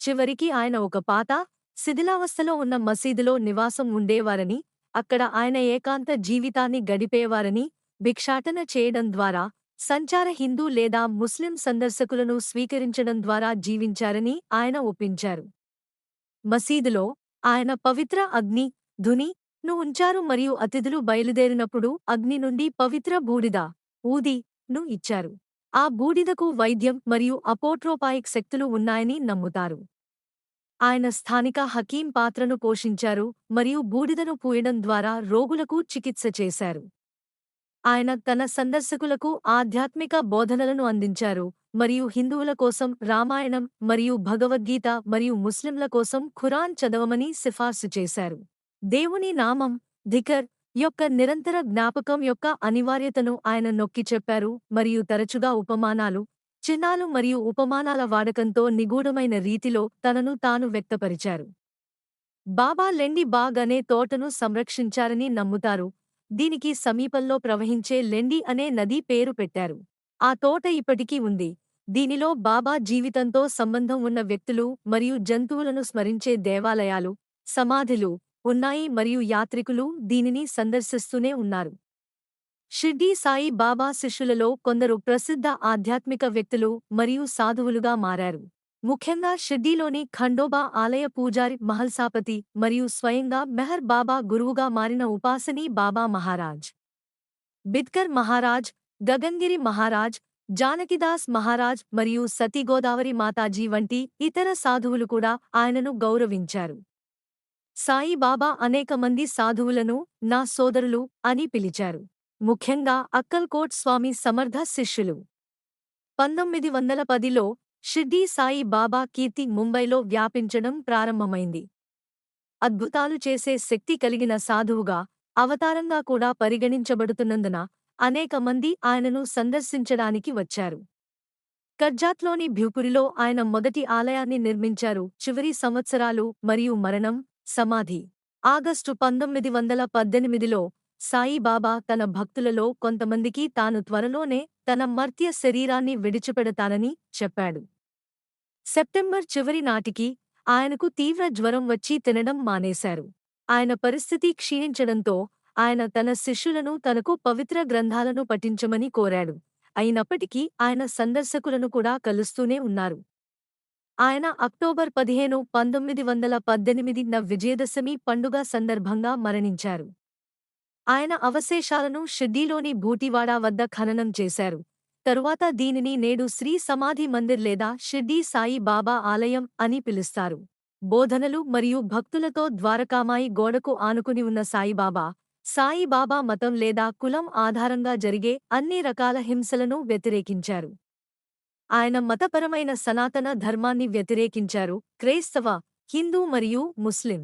చివరికి ఆయన ఒక పాత శిథిలావస్థలో ఉన్న మసీదులో నివాసం ఉండేవారని అక్కడ ఆయన ఏకాంత జీవితాన్ని గడిపేవారని భిక్షాటన చేయడం ద్వారా సంచార హిందూ లేదా ముస్లిం సందర్శకులను స్వీకరించడం ద్వారా జీవించారని ఆయన ఒప్పించారు. మసీదులో ఆయన పవిత్ర అగ్ని ధుని ను ఉంచారు మరియు అతిథులు బయలుదేరినప్పుడు అగ్ని నుండి పవిత్ర బూడిద ఊది ను ఇచ్చారు. ఆ బూడిదకు వైద్యం మరియు అపోట్రోపాయిక్ శక్తులు ఉన్నాయని నమ్ముతారు. ఆయన స్థానిక హకీం పాత్రను పోషించారు మరియు బూడిదను పూయడం ద్వారా రోగులకు చికిత్స చేశారు. ఆయన తన సందర్శకులకు ఆధ్యాత్మిక బోధనలను అందించారు మరియు హిందువుల కోసం రామాయణం మరియు భగవద్గీత మరియు ముస్లింల కోసం ఖురాన్ చదవమని సిఫార్సు చేశారు. దేవుని నామం ధికర్ యొక్క నిరంతర జ్ఞాపకం యొక్క అనివార్యతను ఆయన నొక్కి చెప్పారు. మరియు తరచుగా ఉపమానాలు చిహ్నాలు మరియు ఉపమానాల వాడకంతో నిగూఢమైన రీతిలో తనను తాను వ్యక్తపరిచారు. బాబా లెండి బాగ్ అనే తోటను సంరక్షించారని నమ్ముతారు. దీనికి సమీపంలో ప్రవహించే లెండి అనే నది పేరు పెట్టారు. ఆ తోట ఇప్పటికీ ఉంది. దీనిలో బాబా జీవితంతో సంబంధం ఉన్న వ్యక్తులు మరియు జంతువులను స్మరించే దేవాలయాలు సమాధులు ఉన్నాయి మరియు యాత్రికులు దీనిని సందర్శిస్తూనే ఉన్నారు. షిర్డీ సాయి బాబా శిష్యులలో కొందరు ప్రసిద్ధ ఆధ్యాత్మిక వ్యక్తులు మరియు సాధువులుగా మారారు. ముఖ్యంగా షిర్డీలోని ఖండోబా ఆలయ పూజారి మహల్సాపతి మరియు స్వయంగా మెహర్ బాబా గురువుగా మారిన ఉపాసనీ బాబా మహారాజ్. బిద్కర్ మహారాజ్ గగన్గిరి మహారాజ్ జానకిదాస్ మహారాజ్ మరియు సతీగోదావరి మాతాజీ వంటి ఇతర సాధువులు కూడా ఆయనను గౌరవించారు. సాయిబాబా అనేక మంది సాధువులను నా సోదరులు అని పిలిచారు. ముఖ్యంగా అక్కల్కోట్ స్వామి సమర్థ శిష్యులు. పంతొమ్మిది వందల పదిలో షిర్డీ సాయి బాబా కీర్తి ముంబైలో వ్యాపించడం ప్రారంభమైంది. అద్భుతాలు చేసే శక్తి కలిగిన సాధువుగా అవతారంగా కూడా పరిగణించబడుతున్నందున అనేక మంది ఆయనను సందర్శించడానికి వచ్చారు. కర్జాత్లోని భ్యూపురిలో ఆయన మొదటి ఆలయాన్ని నిర్మించారు. చివరి సంవత్సరాలు మరియు మరణం సమాధి. ఆగస్టు పంతొమ్మిది వందల పద్దెనిమిదిలో సాయిబాబా తన భక్తులలో కొంతమందికి తాను త్వరలోనే తన మర్త్య శరీరాన్ని విడిచిపెడతానని చెప్పాడు. సెప్టెంబర్ చివరి నాటికి ఆయనకు తీవ్ర జ్వరం వచ్చి తినడం మానేశారు. ఆయన పరిస్థితి క్షీణించడంతో ఆయన తన శిష్యులను తనకు పవిత్ర గ్రంథాలను పఠించమని కోరాడు. అయినప్పటికీ ఆయన సందర్శకులను కూడా కలుస్తూనే ఉన్నారు. ఆయన అక్టోబర్ పదిహేను పంతొమ్మిది వందల పద్దెనిమిదిన విజయదశమి పండుగ సందర్భంగా మరణించారు. ఆయన అవశేషాలను షిడ్డీలోని భూటివాడ వద్ద ఖననం చేశారు. తరువాత దీనిని నేడు శ్రీ సమాధి మందిర్ లేదా షిడ్డీ సాయి బాబా ఆలయం అని పిలుస్తారు. బోధనలు మరియు భక్తులతో ద్వారకామాయి గోడకు ఆనుకుని ఉన్న సాయిబాబా సాయిబాబా మతం లేదా కులం ఆధారంగా జరిగే అన్ని రకాల హింసలను వ్యతిరేకించారు. ఆయన మతపరమైన సనాతన ధర్మాన్ని వ్యతిరేకించారు. క్రైస్తవ హిందూ మరియు ముస్లిం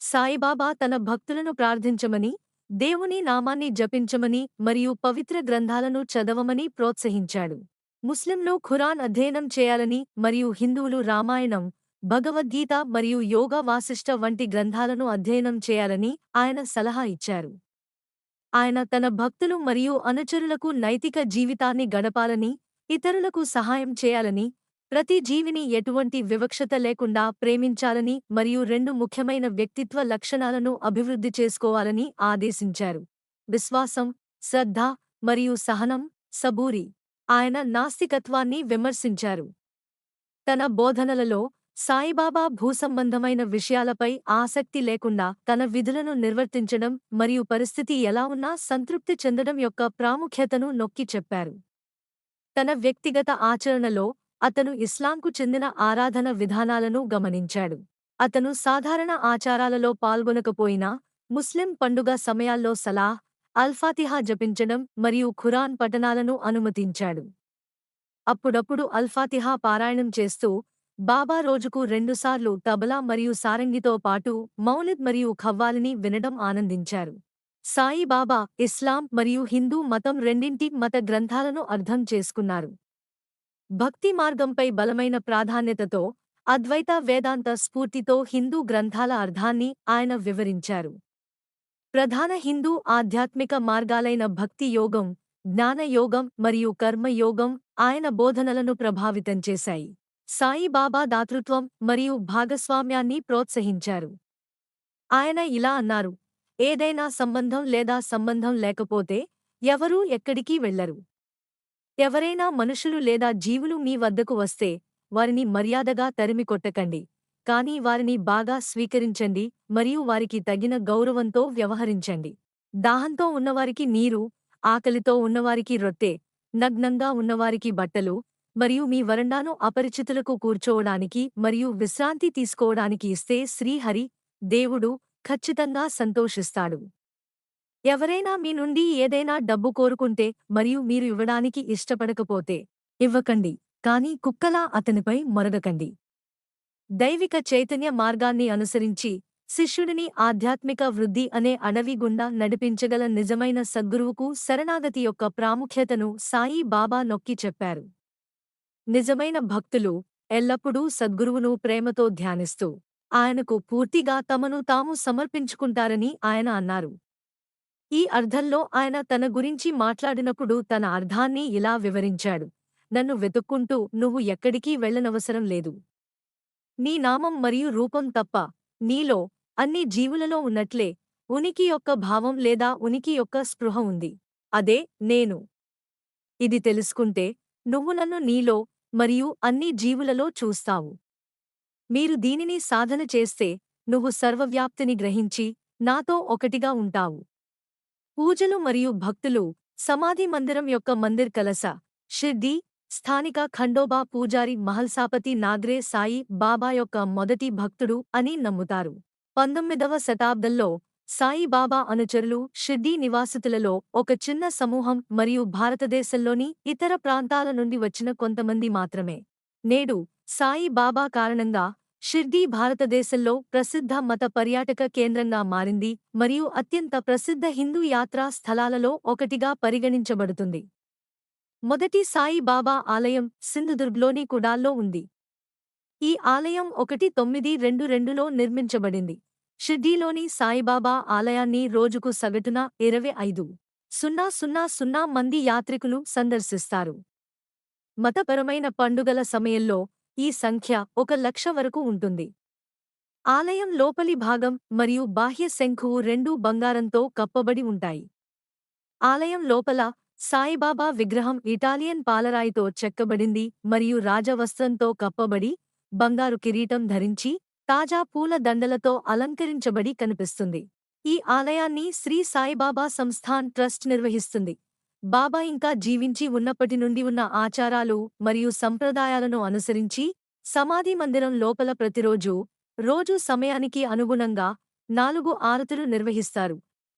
సాయిబాబా తన భక్తులను ప్రార్థించమని దేవుని నామాన్ని జపించమని మరియు పవిత్ర గ్రంథాలను చదవమని ప్రోత్సహించాడు. ముస్లింలు ఖురాన్ అధ్యయనం చేయాలని మరియు హిందువులు రామాయణం భగవద్గీత మరియు యోగా వాసిష్ట వంటి గ్రంథాలను అధ్యయనం చేయాలని ఆయన సలహా ఇచ్చారు. ఆయన తన భక్తులు మరియు అనుచరులకు నైతిక జీవితాన్ని గడపాలని ఇతరులకు సహాయం చేయాలని ప్రతి జీవిని ఎటువంటి వివక్షత లేకుండా ప్రేమించాలని మరియు రెండు ముఖ్యమైన వ్యక్తిత్వ లక్షణాలను అభివృద్ధి చేసుకోవాలని ఆదేశించారు. విశ్వాసం శ్రద్ధ మరియు సహనం సబూరి. ఆయన నాస్తికత్వాన్ని విమర్శించారు. తన బోధనలలో సాయిబాబా భూసంబంధమైన విషయాలపై ఆసక్తి లేకుండా తన విధులను నిర్వర్తించడం మరియు పరిస్థితి ఎలా ఉన్నా సంతృప్తి చెందడం యొక్క ప్రాముఖ్యతను నొక్కి చెప్పారు. తన వ్యక్తిగత ఆచరణలో అతను ఇస్లాంకు చెందిన ఆరాధన విధానాలను గమనించాడు. అతను సాధారణ ఆచారాలలో పాల్గొనకపోయినా ముస్లిం పండుగ సమయాల్లో సలాహ్ అల్ఫాతిహా జపించడం మరియు ఖురాన్ పఠనాలను అనుమతించాడు. అప్పుడప్పుడు అల్ఫాతిహా పారాయణం చేస్తూ బాబా రోజుకు రెండుసార్లు తబలా మరియు సారంగితో పాటు మౌలిద్ మరియు ఖవ్వాలిని వినడం ఆనందించారు. సాయిబాబా ఇస్లాం మరియు హిందూ మతం రెండింటి మత గ్రంథాలను అర్థం చేసుకున్నారు. భక్తి మార్గంపై బలమైన ప్రాధాన్యతతో అద్వైత వేదాంత స్ఫూర్తితో హిందూ గ్రంథాల అర్థాన్ని ఆయన వివరించారు. ప్రధాన హిందూ ఆధ్యాత్మిక మార్గాలైన భక్తి యోగం జ్ఞానయోగం మరియు కర్మయోగం ఆయన బోధనలను ప్రభావితం చేశాయి. సాయిబాబా దాతృత్వం మరియు భాగస్వామ్యాన్ని ప్రోత్సహించారు. ఆయన ఇలా అన్నారు ఏదైనా సంబంధం లేదా సంబంధం లేకపోతే ఎవరూ ఎక్కడికి వెళ్ళరు ఎవరైనా మనుషులు లేదా జీవులు మీ వద్దకు వస్తే వారిని మర్యాదగా తరిమికొట్టకండి కానీ వారిని బాగా స్వీకరించండి మరియు వారికి తగిన గౌరవంతో వ్యవహరించండి. దాహంతో ఉన్నవారికి నీరు ఆకలితో ఉన్నవారికి రొట్టె నగ్నంగా ఉన్నవారికి బట్టలు మరియు మీ వరండాను అపరిచితులకు కూర్చోవడానికి మరియు విశ్రాంతి తీసుకోవడానికి ఇస్తే శ్రీహరి దేవుడు ఖచ్చితంగా సంతోషిస్తాడు. ఎవరైనా మీ నుండి ఏదైనా డబ్బు కోరుకుంటే మరియు మీరు ఇవ్వడానికి ఇష్టపడకపోతే ఇవ్వకండి కానీ కుక్కలా అతనిపై మొరగకండి. దైవిక చైతన్య మార్గాన్ని అనుసరించి శిష్యుడిని ఆధ్యాత్మిక వృద్ధి అనే అడవి గుండా నడిపించగల నిజమైన సద్గురువుకు శరణాగతి యొక్క ప్రాముఖ్యతను సాయి బాబా నొక్కి చెప్పారు. నిజమైన భక్తులు ఎల్లప్పుడూ సద్గురువును ప్రేమతో ధ్యానిస్తూ ఆయనకు పూర్తిగా తమను తాము సమర్పించుకుంటారని ఆయన అన్నారు. ఈ అర్థంలో ఆయన తన గురించి మాట్లాడినప్పుడు తన అర్థాన్ని ఇలా వివరించాడు. నన్ను వెతుక్కుంటూ నువ్వు ఎక్కడికీ వెళ్ళనవసరం లేదు. నీ నామం మరియు రూపం తప్ప నీలో అన్ని జీవులలో ఉన్నట్లే ఉనికి యొక్క భావం లేదా ఉనికి యొక్క స్పృహ ఉంది. అదే నేను. ఇది తెలుసుకుంటే నువ్వు నన్ను నీలో మరియు అన్ని జీవులలో చూస్తావు. మీరు దీనిని సాధన చేస్తే నువ్వు సర్వవ్యాప్తిని గ్రహించి నాతో ఒకటిగా ఉంటావు. పూజలు మరియు భక్తులు సమాధి మందిరం యొక్క మందిర్ కలస షిర్డీ స్థానిక ఖండోబా పూజారి మహల్సాపతి నాగ్రే సాయి బాబా యొక్క మొదటి భక్తుడు అని నమ్ముతారు. పంతొమ్మిదవ శతాబ్దంలో సాయిబాబా అనుచరులు షిర్డీ నివాసితులలో ఒక చిన్న సమూహం మరియు భారతదేశంలోని ఇతర ప్రాంతాల నుండి వచ్చిన కొంతమంది మాత్రమే. నేడు సాయిబాబా కారణంగా షిర్డీ భారతదేశంలో ప్రసిద్ధ మత పర్యాటక కేంద్రంగా మారింది మరియు అత్యంత ప్రసిద్ధ హిందూ యాత్రా స్థలాలలో ఒకటిగా పరిగణించబడుతుంది. మొదటి సాయిబాబా ఆలయం సింధుదుర్గ్లోని కుడాల్లో ఉంది. ఈ ఆలయం ఒకటి తొమ్మిది రెండు రెండులో నిర్మించబడింది. షిర్డీలోని సాయిబాబా ఆలయాన్ని రోజుకు సగటున ఇరవై ఐదు సున్నా సున్నా సున్నా మంది యాత్రికులు సందర్శిస్తారు. మతపరమైన పండుగల సమయంలో ఈ సంఖ్య ఒక లక్ష వరకు ఉంటుంది. ఆలయం లోపలి భాగం మరియు బాహ్య శంఖువు రెండూ బంగారంతో కప్పబడి ఉంటాయి. ఆలయం లోపల సాయిబాబా విగ్రహం ఇటాలియన్ పాలరాయితో చెక్కబడింది మరియు రాజవస్త్రంతో కప్పబడి బంగారు కిరీటం ధరించి తాజా పూల దండలతో అలంకరించబడి కనిపిస్తుంది. ఈ ఆలయాన్ని శ్రీ సాయిబాబా సంస్థాన్ ట్రస్ట్ నిర్వహిస్తుంది. బాబా ఇంకా జీవించి ఉన్నప్పటి నుండి ఉన్న ఆచారాలు మరియు సంప్రదాయాలను అనుసరించి సమాధి మందిరం లోపల ప్రతిరోజు రోజు సమయానికి అనుగుణంగా నాలుగు ఆరతులు నిర్వహిస్తారు.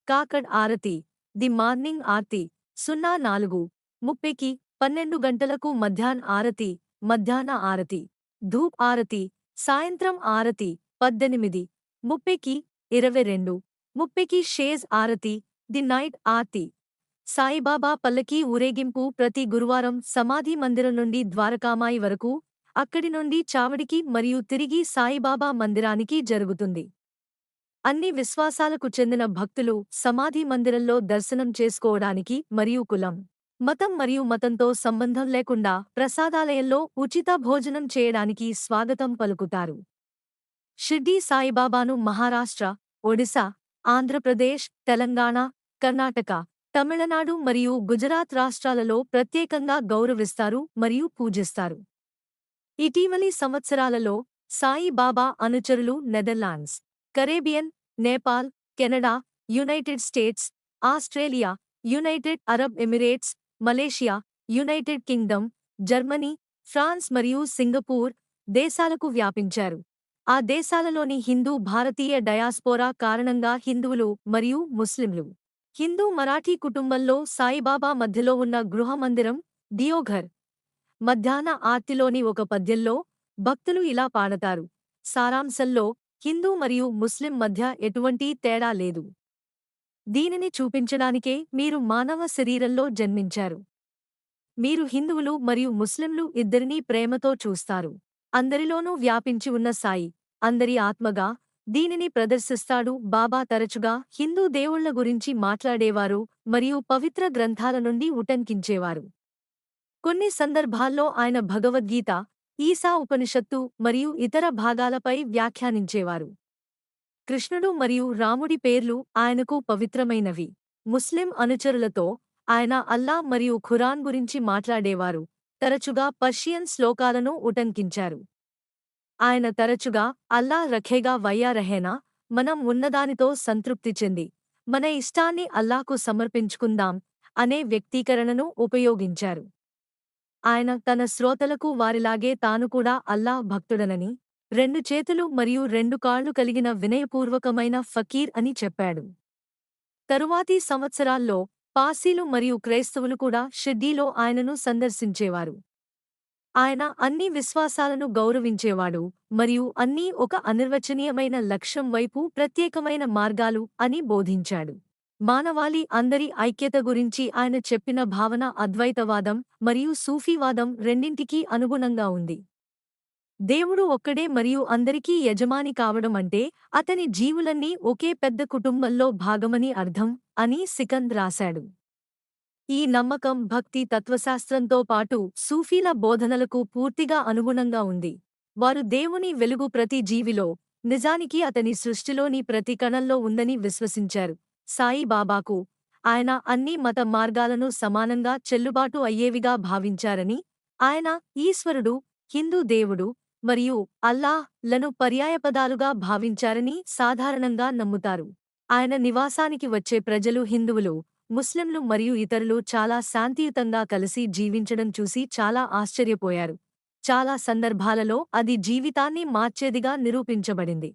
కాకడ్ ఆరతి ది మార్నింగ్ ఆర్తి సున్నా నాలుగు ముప్పైకి పన్నెండు గంటలకు మధ్యాహ్న ఆరతి మధ్యాహ్న ఆరతి ధూప్ ఆరతి సాయంత్రం ఆరతి పద్దెనిమిది ముప్పైకి ఇరవై రెండు ముప్పైకి షేజ్ ఆరతి ది నైట్ ఆర్తి సాయిబాబా పల్లకీ ఊరేగింపు ప్రతి గురువారం సమాధి మందిరం నుండి ద్వారకామాయి వరకు అక్కడి నుండి చావడికి మరియు తిరిగి సాయిబాబా మందిరానికి జరుగుతుంది. అన్ని విశ్వాసాలకు చెందిన భక్తులు సమాధి మందిరంలో దర్శనం చేసుకోవడానికి మరియు కులం మతం మరియు మతంతో సంబంధం లేకుండా ప్రసాదాలయంలో ఉచిత భోజనం చేయడానికి స్వాగతం పలుకుతారు. షిర్డీ సాయిబాబాను మహారాష్ట్ర ఒడిశా ఆంధ్రప్రదేశ్ తెలంగాణ కర్ణాటక తమిళనాడు మరియు గుజరాత్ రాష్ట్రాలలో ప్రత్యేకంగా గౌరవిస్తారు మరియు పూజిస్తారు. ఇటీవలి సంవత్సరాలలో సాయిబాబా అనుచరులు Netherlands Caribbean Nepal Canada United States Australia United Arab Emirates Malaysia United Kingdom Germany France మరియు సింగపూర్ దేశాలకు వ్యాపించారు. ఆ దేశాలలోని హిందూ భారతీయ డయాస్పోరా కారణంగా హిందువులు మరియు ముస్లింలు హిందూ మరాఠీ కుటుంబంలో సాయిబాబా మధ్యలో ఉన్న గృహమందిరం డియోఘర్ మధ్యాహ్న ఆర్తిలోని ఒక పద్యంలో భక్తులు ఇలా పాడతారు. సారాంశంలో హిందూ మరియు ముస్లిం మధ్య ఎటువంటి తేడా లేదు. దీనిని చూపించడానికే మీరు మానవ శరీరంలో జన్మించారు. మీరు హిందువులు మరియు ముస్లింలు ఇద్దరినీ ప్రేమతో చూస్తారు. అందరిలోనూ వ్యాపించి ఉన్న సాయి అందరి ఆత్మగా దీనిని ప్రదర్శిస్తాడు. బాబా తరచుగా హిందూ దేవుళ్ళ గురించి మాట్లాడేవారు మరియు పవిత్ర గ్రంథాల నుండి ఉటంకించేవారు. కొన్ని సందర్భాల్లో ఆయన భగవద్గీత ఈసా ఉపనిషత్తు మరియు ఇతర భాగాలపై వ్యాఖ్యానించేవారు. కృష్ణుడు మరియు రాముడి పేర్లు ఆయనకు పవిత్రమైనవి. ముస్లిం అనుచరులతో ఆయన అల్లా మరియు ఖురాన్ గురించి మాట్లాడేవారు. తరచుగా పర్షియన్ శ్లోకాలను ఉటంకించారు. ఆయన తరచుగా అల్లా రఖేగా వయ్యా రహేనా? మనం ఉన్నదానితో సంతృప్తి చెంది. మన ఇష్టాన్ని అల్లాకు సమర్పించుకుందాం అనే వ్యక్తీకరణను ఉపయోగించారు. ఆయన తన శ్రోతలకు వారిలాగే తాను కూడా అల్లా భక్తుడనని రెండు చేతులు మరియు రెండు కాళ్ళు కలిగిన వినయపూర్వకమైన ఫకీర్ అని చెప్పాడు. తరువాతి సంవత్సరాల్లో పాసీలు మరియు క్రైస్తవులు కూడా షిడ్డీలో ఆయనను సందర్శించేవారు. ఆయన అన్ని విశ్వాసాలను గౌరవించేవాడు మరియు అన్నీ ఒక అనిర్వచనీయమైన లక్ష్యం వైపు ప్రత్యేకమైన మార్గాలు అని బోధించాడు. మానవాళి అందరి ఐక్యత గురించి ఆయన చెప్పిన భావన అద్వైతవాదం మరియు సూఫీవాదం రెండింటికీ అనుగుణంగా ఉంది. దేవుడు ఒక్కడే మరియు అందరికీ యజమాని కావడం అంటే అతని జీవులన్నీ ఒకే పెద్ద కుటుంబంలో భాగమని అర్థం అని సికంద్ రాశాడు. ఈ నమ్మకం భక్తి తత్వశాస్త్రంతో పాటు సూఫీల బోధనలకు పూర్తిగా అనుగుణంగా ఉంది. వారు దేవుని వెలుగు ప్రతి జీవిలో నిజానికి అతని సృష్టిలోని ప్రతి కణంలో ఉందని విశ్వసించారు. సాయిబాబాకు ఆయన అన్ని మత మార్గాలను సమానంగా చెల్లుబాటు అయ్యేవిగా భావించారని ఆయన ఈశ్వరుడు హిందూ దేవుడు మరియు అల్లాహ్లను పర్యాయపదాలుగా భావించారని సాధారణంగా నమ్ముతారు. ఆయన నివాసానికి వచ్చే ప్రజలు హిందువులు ముస్లింలు మరియు ఇతరులు చాలా శాంతియుతంగా కలిసి జీవించడం చూసి చాలా ఆశ్చర్యపోయారు. చాలా సందర్భాలలో అది జీవితాన్ని మార్చేదిగా నిరూపించబడింది.